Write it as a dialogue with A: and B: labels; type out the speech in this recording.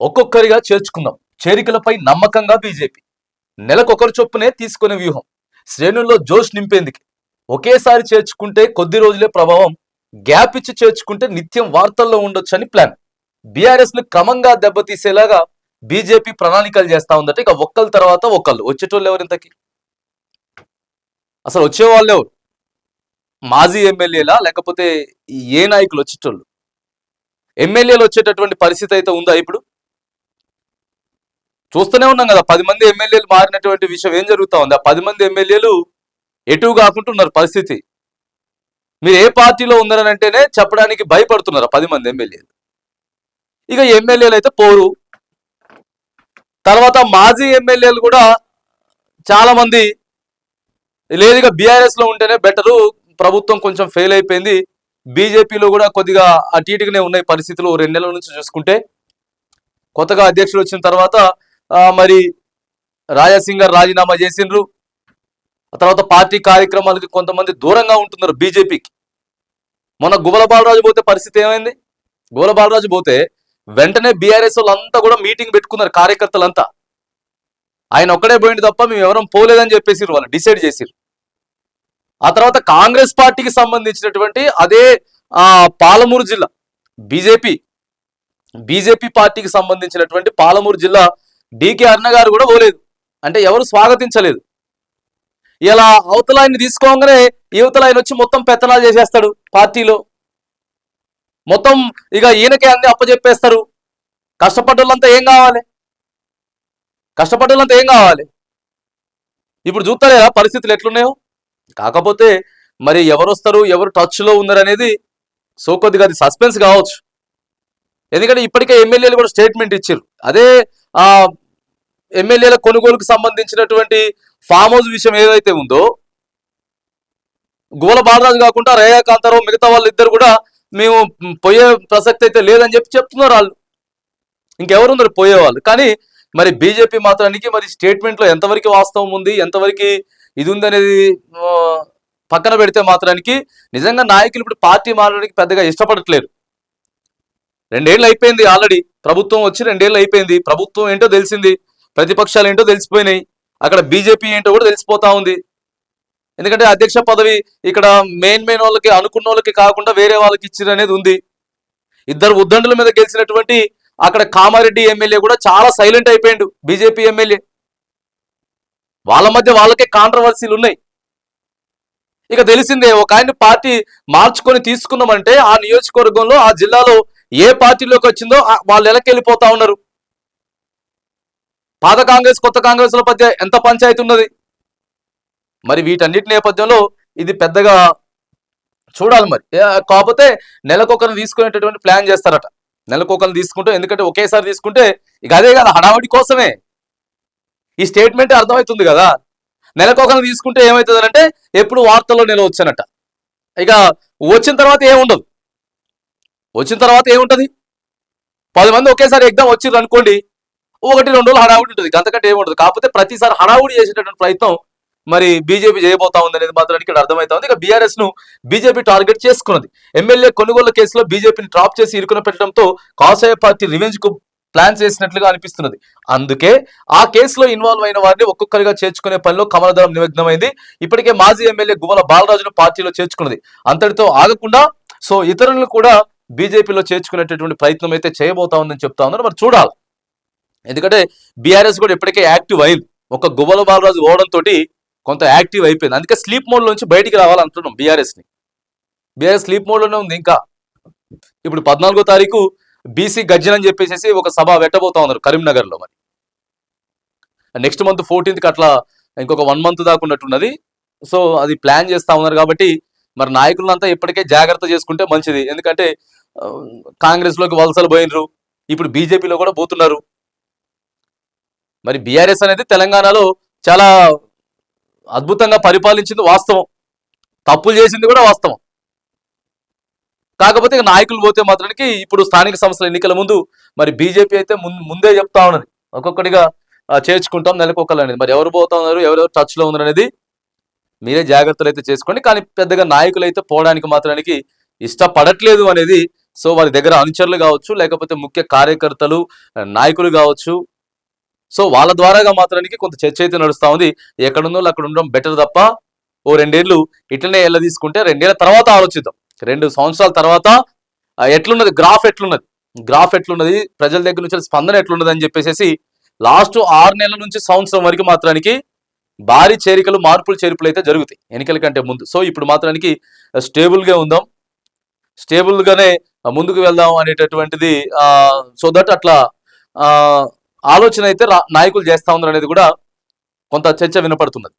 A: ఒక్కొక్కరిగా చేర్చుకుందాం. చేరికలపై నమ్మకంగా బీజేపీ. నెలకొకరు చొప్పునే తీసుకునే వ్యూహం. శ్రేణుల్లో జోష్ నింపేందుకు. ఒకేసారి చేర్చుకుంటే కొద్ది రోజులే ప్రభావం. గ్యాప్ ఇచ్చి చేర్చుకుంటే నిత్యం వార్తల్లో ఉండొచ్చని ప్లాన్. బీఆర్ఎస్ను క్రమంగా దెబ్బతీసేలాగా బీజేపీ ప్రణాళికలు చేస్తా ఉందట. ఇక ఒక్కళ్ళ తర్వాత ఒక్కళ్ళు. వచ్చేటోళ్ళు ఎవరు ఇంతకి? అసలు వచ్చేవాళ్ళు ఎవరు? మాజీ ఎమ్మెల్యేలా? లేకపోతే ఏ నాయకులు వచ్చేటోళ్ళు? ఎమ్మెల్యేలు వచ్చేటటువంటి పరిస్థితి అయితే ఉందా ఇప్పుడు? చూస్తూనే ఉన్నాం కదా పది మంది ఎమ్మెల్యేలు మారినటువంటి విషయం ఏం జరుగుతూ ఉంది? ఆ పది మంది ఎమ్మెల్యేలు ఎటు కాకుండా ఉన్నారు పరిస్థితి. మీరు ఏ పార్టీలో ఉన్నారని అంటేనే చెప్పడానికి భయపడుతున్నారు పది మంది ఎమ్మెల్యేలు. ఇక ఎమ్మెల్యేలు అయితే పోరు. తర్వాత మాజీ ఎమ్మెల్యేలు కూడా చాలా మంది లేదు ఇక బీఆర్ఎస్లో ఉంటేనే బెటరు ప్రభుత్వం కొంచెం ఫెయిల్ అయిపోయింది. బీజేపీలో కూడా కొద్దిగా అటు ఇటుగానే ఉన్నాయి పరిస్థితులు రెండు నెలల నుంచి చూసుకుంటే. కొత్తగా అధ్యక్షుడు వచ్చిన తర్వాత మరి రాజాసింగర్ రాజీనామా చేసిండ్రు. ఆ తర్వాత పార్టీ కార్యక్రమాలకి కొంతమంది దూరంగా ఉంటున్నారు బీజేపీకి. మొన్న గువల బాలరాజు పోతే పరిస్థితి ఏమైంది? గువల బాలరాజు పోతే వెంటనే బీఆర్ఎస్ వాళ్ళంతా కూడా మీటింగ్ పెట్టుకున్నారు కార్యకర్తలంతా. ఆయన ఒక్కడే పోయింది తప్ప మేము ఎవరం పోలేదని చెప్పేసి వాళ్ళు డిసైడ్ చేసిరు ఆ తర్వాత కాంగ్రెస్ పార్టీకి సంబంధించినటువంటి అదే పాలమూరు జిల్లా బీజేపీ బీజేపీ పార్టీకి సంబంధించినటువంటి పాలమూరు జిల్లా డికే అరుణ గారు కూడా పోలేదు. అంటే ఎవరు స్వాగతించలేదు. ఇలా అవతల ఆయన్ని తీసుకోగానే యువతల ఆయన వచ్చి మొత్తం పెత్తనాలు చేసేస్తాడు పార్టీలో. మొత్తం ఇక ఈయనకే అన్ని అప్పచెప్పేస్తారు కష్టపడ్డోళ్ళంతా ఏం కావాలి? కష్టపడ్డోళ్ళంతా ఏం కావాలి? ఇప్పుడు చూస్తలేదా పరిస్థితులు ఎట్లున్నాయో? కాకపోతే మరి ఎవరు వస్తారు ఎవరు టచ్లో ఉన్నారు అనేది సో కొద్దిగా అది సస్పెన్స్ కావచ్చు. ఎందుకంటే ఇప్పటికే ఎమ్మెల్యేలు కూడా స్టేట్మెంట్ ఇచ్చారు. అదే ఎమ్మెల్యేల కొనుగోలుకు సంబంధించినటువంటి ఫామ్ హౌస్ విషయం ఏదైతే ఉందో గువల బాలరాజు కాకుండా రేయా కాంతారావు మిగతా వాళ్ళు ఇద్దరు కూడా మేము పోయే ప్రసక్తి అయితే లేదని చెప్పి చెప్తున్నారు వాళ్ళు. ఇంకెవరున్నారు పోయేవాళ్ళు. కానీ మరి బీజేపీ మాత్రానికి మరి స్టేట్మెంట్లో ఎంతవరకు వాస్తవం ఉంది ఎంతవరకు ఇది ఉందనేది పక్కన పెడితే మాత్రానికి నిజంగా నాయకులు ఇప్పుడు పార్టీ మారడానికి పెద్దగా ఇష్టపడట్లేరు. రెండేళ్ళు అయిపోయింది ఆల్రెడీ ప్రభుత్వం వచ్చి రెండేళ్ళు అయిపోయింది. ప్రభుత్వం ఏంటో తెలిసింది. ప్రతిపక్షాలు ఏంటో తెలిసిపోయినాయి. అక్కడ బీజేపీ ఏంటో కూడా తెలిసిపోతా ఉంది. ఎందుకంటే అధ్యక్ష పదవి ఇక్కడ మెయిన్ మెయిన్ వాళ్ళకి అనుకున్న వాళ్ళకి కాకుండా వేరే వాళ్ళకి ఇచ్చిన అనేది ఉంది. ఇద్దరు ఉద్దండుల మీద గెలిచినటువంటి అక్కడ కామారెడ్డి ఎమ్మెల్యే కూడా చాలా సైలెంట్ అయిపోయాడు బీజేపీ ఎమ్మెల్యే. వాళ్ళ మధ్య వాళ్ళకే కాంట్రవర్సీలు ఉన్నాయి. ఇక తెలిసిందే ఒక ఆయన పార్టీ మార్చుకొని తీసుకున్నామంటే ఆ నియోజకవర్గంలో ఆ జిల్లాలో ఏ పార్టీలోకి వచ్చిందో వాళ్ళు ఎలకెళ్ళిపోతా ఉన్నారు. పాత కాంగ్రెస్ కొత్త కాంగ్రెస్ మధ్య ఎంత పంచాయతీ ఉన్నది? మరి వీటన్నిటి నేపథ్యంలో ఇది పెద్దగా చూడాలి మరి. కాకపోతే నెలకొకరిని తీసుకునేటటువంటి ప్లాన్ చేస్తారట. నెలకొకరిని తీసుకుంటే ఎందుకంటే ఒకేసారి తీసుకుంటే ఇక అదే కదా హడావడి కోసమే. ఈ స్టేట్మెంట్ అర్థమవుతుంది కదా. నెలకొకరిని తీసుకుంటే ఏమవుతుంది అంటే ఎప్పుడు వార్తల్లో నిల వచ్చానట ఇక వచ్చిన తర్వాత ఏముండదు? వచ్చిన తర్వాత ఏముంటుంది? పది మంది ఒకేసారి ఎగ్జామ్ వచ్చిర్రు అనుకోండి ఒకటి రెండు రోజులు హడావుడి ఉంటుంది. అంతకంటే ఏముండదు కాకపోతే ప్రతిసారి హడావుడి చేసేటటువంటి ప్రయత్నం మరి బీజేపీ చేయబోతా ఉంది అనేది మాత్రం ఇక్కడ అర్థమవుతా ఉంది. ఇక బీఆర్ఎస్ను బీజేపీ టార్గెట్ చేసుకున్నది. ఎమ్మెల్యే కొనుగోలు కేసులో బీజేపీని డ్రాప్ చేసి ఇరుకున పెట్టడంతో కాసాయ పార్టీ రివెంజ్కు ప్లాన్ చేసినట్లుగా అనిపిస్తున్నది. అందుకే ఆ కేసులో ఇన్వాల్వ్ అయిన వారిని ఒక్కొక్కరిగా చేర్చుకునే పనిలో కమలదళం నిమగ్నమైంది. ఇప్పటికే మాజీ ఎమ్మెల్యే గువ్వల బాలరాజును పార్టీలో చేర్చుకున్నది. అంతటితో ఆగకుండా సో ఇతరులను కూడా బీజేపీలో చేర్చుకునేటటువంటి ప్రయత్నం అయితే చేయబోతా ఉందని చెప్తా ఉన్నారు. మరి చూడాలి. ఎందుకంటే బీఆర్ఎస్ కూడా ఇప్పటికే యాక్టివ్ అయింది. ఒక గువ్వల బాలరాజు ఓవడంతో కొంత యాక్టివ్ అయిపోయింది. అందుకే స్లీప్ మోడ్ నుంచి బయటికి రావాలంటున్నాం బీఆర్ఎస్ని. బీఆర్ఎస్ స్లీప్ మోడ్లోనే ఉంది ఇంకా. ఇప్పుడు పద్నాలుగో తారీఖు బీసీ గర్జన అని చెప్పేసి ఒక సభ పెట్టబోతా ఉన్నారు కరీంనగర్లో మరి. నెక్స్ట్ మంత్ ఫోర్టీన్త్కి అట్లా ఇంకొక వన్ మంత్ దాకా ఉన్నట్టున్నది. సో అది ప్లాన్ చేస్తూ ఉన్నారు కాబట్టి మరి నాయకులంతా ఇప్పటికే జాగ్రత్త చేసుకుంటే మంచిది. ఎందుకంటే కాంగ్రెస్లోకి వలసలు పోయినరు. ఇప్పుడు బీజేపీలో కూడా పోతున్నారు. మరి బీఆర్ఎస్ అనేది తెలంగాణలో చాలా అద్భుతంగా పరిపాలించింది వాస్తవం. తప్పులు చేసింది కూడా వాస్తవం. కాకపోతే ఇక నాయకులు పోతే మాత్రానికి ఇప్పుడు స్థానిక సంస్థల ఎన్నికల ముందు మరి బీజేపీ అయితే ముందే చెప్తా ఉన్నది. ఒక్కొక్కటిగా చేర్చుకుంటాం నెలకొకరు అనేది. మరి ఎవరు పోతా ఉన్నారు ఎవరెవరు టచ్లో ఉన్నారు అనేది మీరే జాగ్రత్తలు అయితే చేసుకోండి. కానీ పెద్దగా నాయకులు అయితే పోవడానికి మాత్రానికి ఇష్టపడట్లేదు అనేది సో వారి దగ్గర అనుచరులు కావచ్చు లేకపోతే ముఖ్య కార్యకర్తలు నాయకులు కావచ్చు సో వాళ్ళ ద్వారాగా మాత్రానికి కొంత చర్చ అయితే నడుస్తూ ఉంది. ఎక్కడుందో అక్కడ ఉండడం బెటర్ తప్ప ఓ రెండేళ్ళు ఇట్లనే ఎలా తీసుకుంటే రెండేళ్ళ తర్వాత ఆలోచిద్దాం. రెండు సంవత్సరాల తర్వాత ఎట్లున్నది? గ్రాఫ్ ఎట్లున్నది? గ్రాఫ్ ఎట్లున్నది? ప్రజల దగ్గర నుంచి స్పందన ఎట్లున్నది అని చెప్పేసి లాస్ట్ ఆరు నెలల నుంచి సంవత్సరం వరకు మాత్రానికి భారీ చేరికలు మార్పులు చేర్పులు అయితే జరుగుతాయి ఎన్నికల కంటే ముందు. సో ఇప్పుడు మాత్రానికి స్టేబుల్గా ఉందాం. స్టేబుల్గానే ముందుకు వెళ్దాం అనేటటువంటిది సో దట్ అట్లా ఆలోచన అయితే నాయకులు చేస్తా ఉన్నారు అనేది కూడా కొంత చర్చ వినపడుతున్నది.